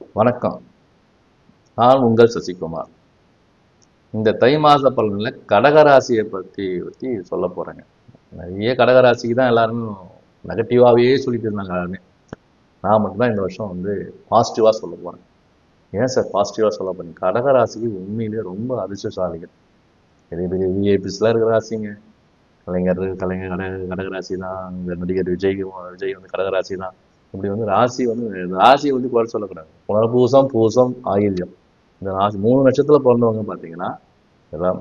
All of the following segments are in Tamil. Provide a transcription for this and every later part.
வணக்கம். நான் உங்கள் சசிகுமார். இந்த தை மாத பலனில் கடகராசியை பற்றி பற்றி சொல்ல போகிறேங்க நிறைய கடகராசிக்கு தான் எல்லாரும் நெகட்டிவாகவே சொல்லிட்டு இருந்தாங்க எல்லாருமே. நான் மட்டும்தான் இந்த வருஷம் வந்து பாசிட்டிவாக சொல்ல போகிறேன் ஏன் சார் பாசிட்டிவாக சொல்ல போறேன் கடகராசிக்கு உண்மையிலே ரொம்ப அதிர்ஷ்டசாலிகள். பெரிய பெரிய விஐபிஸ்லாம் இருக்கிற ராசிங்க. கலைஞர் கலைஞர் கட கடகராசி தான். இந்த நடிகர் விஜய் விஜய் வந்து கடகராசி தான். இப்படி வந்து ராசி வந்து ராசியை வந்து குறை சொல்லக்கூடாது. புனர்பூசம் பூசம் ஆயில்யம் இந்த ராசி மூணு நட்சத்திரத்தில் பிறந்தவங்க பார்த்தீங்கன்னா எல்லாம்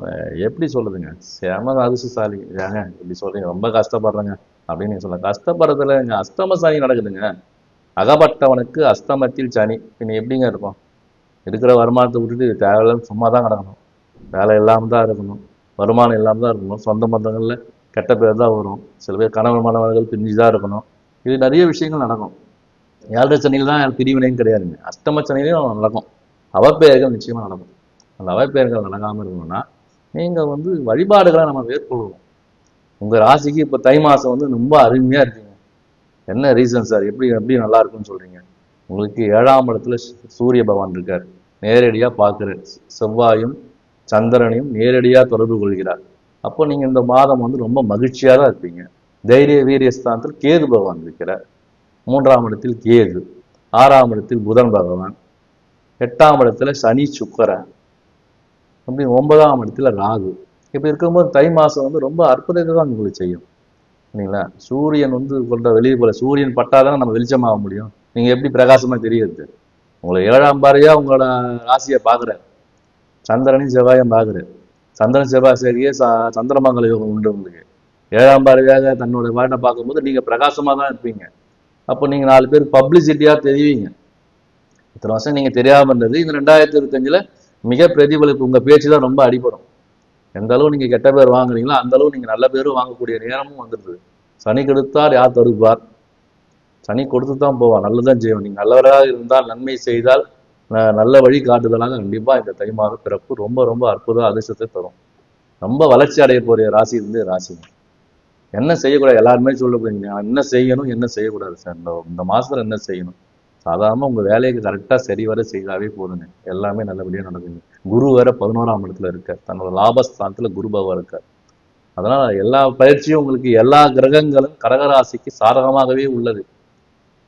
எப்படி சொல்லுதுங்க செம அதிர்ஷ்டசாலி ஏங்க இப்படி சொல்றீங்க ரொம்ப கஷ்டப்படுறேங்க அப்படின்னு நீங்கள் சொல்ல கஷ்டப்படுறதுல இங்கே அஸ்தம சனி நடக்குதுங்க. அகப்பட்டவனுக்கு அஸ்தமத்தில் சனி. பின்ன எப்படிங்க இருக்கும்? இருக்கிற வருமானத்தை விட்டுட்டு தேவையில்லாம சும்மா தான் கிடக்கணும். வேலை இல்லாமல் தான் இருக்கணும். வருமானம் இல்லாமல் தான் இருக்கணும். சொந்த பந்தங்களில் கெட்ட பேர் தான் வரும். சில பேர் கணவன் மாணவர்கள் பிரிஞ்சு தான் இருக்கணும். இது நிறைய விஷயங்கள் நடக்கும். ஏழரை சனியில் தான் பிரிவினையும் கிடையாதுங்க. அஷ்டம சனிலையும் நடக்கும். அவப்பெயர்கள் நிச்சயமாக நடக்கும். அந்த அவப்பெயர்கள் நடக்காமல் இருக்கணும்னா நீங்கள் வந்து வழிபாடுகளை நம்ம மேற்கொள்வோம் உங்கள் ராசிக்கு இப்போ தை மாதம் வந்து ரொம்ப அருமையாக இருக்கீங்க. என்ன ரீசன் சார் எப்படி எப்படி நல்லா இருக்குன்னு சொல்கிறீங்க உங்களுக்கு ஏழாம் இடத்துல சூரிய பகவான் இருக்கார். நேரடியாக பார்க்குற செவ்வாயும் சந்திரனையும் நேரடியாக தொடர்பு கொள்கிறார். அப்போ நீங்கள் இந்த மாதம் வந்து ரொம்ப மகிழ்ச்சியாக தான் இருப்பீங்க. தைரிய வீரிய ஸ்தானத்தில் கேது பகவான் இருக்கிறார். மூன்றாம் இடத்தில் கேது ஆறாம் இடத்தில் புதன் பகவான் எட்டாம் இடத்துல சனி சுக்கரன் அப்படி ஒன்பதாம் இடத்துல ராகு. இப்படி இருக்கும்போது தை மாதம் வந்து ரொம்ப அற்புதத்தை தான் உங்களுக்கு செய்யும். சரிங்களா சூரியன் வந்து கொண்ட வெளியே போல சூரியன் பட்டாதானே நம்ம வெளிச்சமாக முடியும்? நீங்கள் எப்படி பிரகாசமாக தெரியுது உங்களை ஏழாம் பாறையாக உங்களோட ராசியை பார்க்குறாரு. சந்திரனையும் செவ்வாயும் பார்க்குறாரு. சந்திரன் செவ்வாய் சரியே ச சந்திரமங்கல யோகம் உண்டு உங்களுக்கு. ஏழாம் பார்வையாக தன்னோட வாழ்க்கை பார்க்கும்போது நீங்கள் பிரகாசமாக தான் இருப்பீங்க. அப்போ நீங்கள் நாலு பேர் பப்ளிசிட்டியாக தெரிவிங்க. இத்தனை வருஷம் நீங்கள் தெரியாமல் இருந்தது. இந்த ரெண்டாயிரத்தி இருபத்தஞ்சில் மிக பிரதிபலிப்பு உங்கள் பேச்சு தான் ரொம்ப அடிபடும். எந்த அளவு நீங்கள் கெட்ட பேர் வாங்குறீங்களோ அந்த அளவு நீங்கள் நல்ல பேரும் வாங்கக்கூடிய நேரமும் வந்துடுது சனி கெடுத்தார் யார் தடுப்பார்? சனி கொடுத்து தான் போவான் நல்லதான் செய்வோம் நீங்கள் நல்லவராக இருந்தால் நன்மை செய்தால் நல்ல வழி காட்டுதலாக கண்டிப்பாக இந்த தை மாத பிறப்பு ரொம்ப ரொம்ப அற்புத அதிர்ஷ்டத்தை தரும். ரொம்ப வளர்ச்சி அடைய போகிற ராசி இருந்து ராசி என்ன செய்யக்கூடாது? எல்லாருமே சொல்லப்படுங்க என்ன செய்யணும் என்ன செய்யக்கூடாது சார் இந்த இந்த மாசத்துல என்ன செய்யணும்? சாதாரண உங்க வேலைக்கு கரெக்டாக சரி வர செய்தாவே போதுங்க. எல்லாமே நல்லபடியா நடக்குங்க குரு வேற பதினோராம் இடத்துல இருக்கார். தன்னோட லாபஸ்தானத்தில் குரு பகவான் இருக்கார். அதனால எல்லா பயிற்சியும் உங்களுக்கு எல்லா கிரகங்களும் கடகராசிக்கு சாதகமாகவே உள்ளது.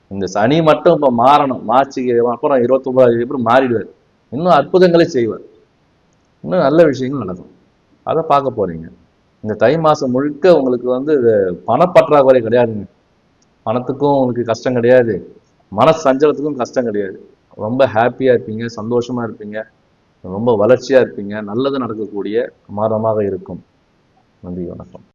இந்த சனி மட்டும் இப்ப மாறணும். மார்ச்சுக்கு அப்புறம் இருபத்தொன்பதாம் அப்புறம் மாறிடுவார். இன்னும் அற்புதங்களை செய்வார். இன்னும் நல்ல விஷயங்கள் நடக்கும். அதை பார்க்க போறீங்க. இந்த தை மாசம் முழுக்க உங்களுக்கு வந்து பணப்பற்றாக்குறை கிடையாதுங்க. பணத்துக்கும் உங்களுக்கு கஷ்டம் கிடையாது. மன சஞ்சலத்துக்கும் கஷ்டம் கிடையாது. ரொம்ப ஹாப்பியா இருப்பீங்க சந்தோஷமா இருப்பீங்க ரொம்ப வளர்ச்சியா இருப்பீங்க நல்லது நடக்கக்கூடிய மாதமாக இருக்கும். நன்றி வணக்கம்.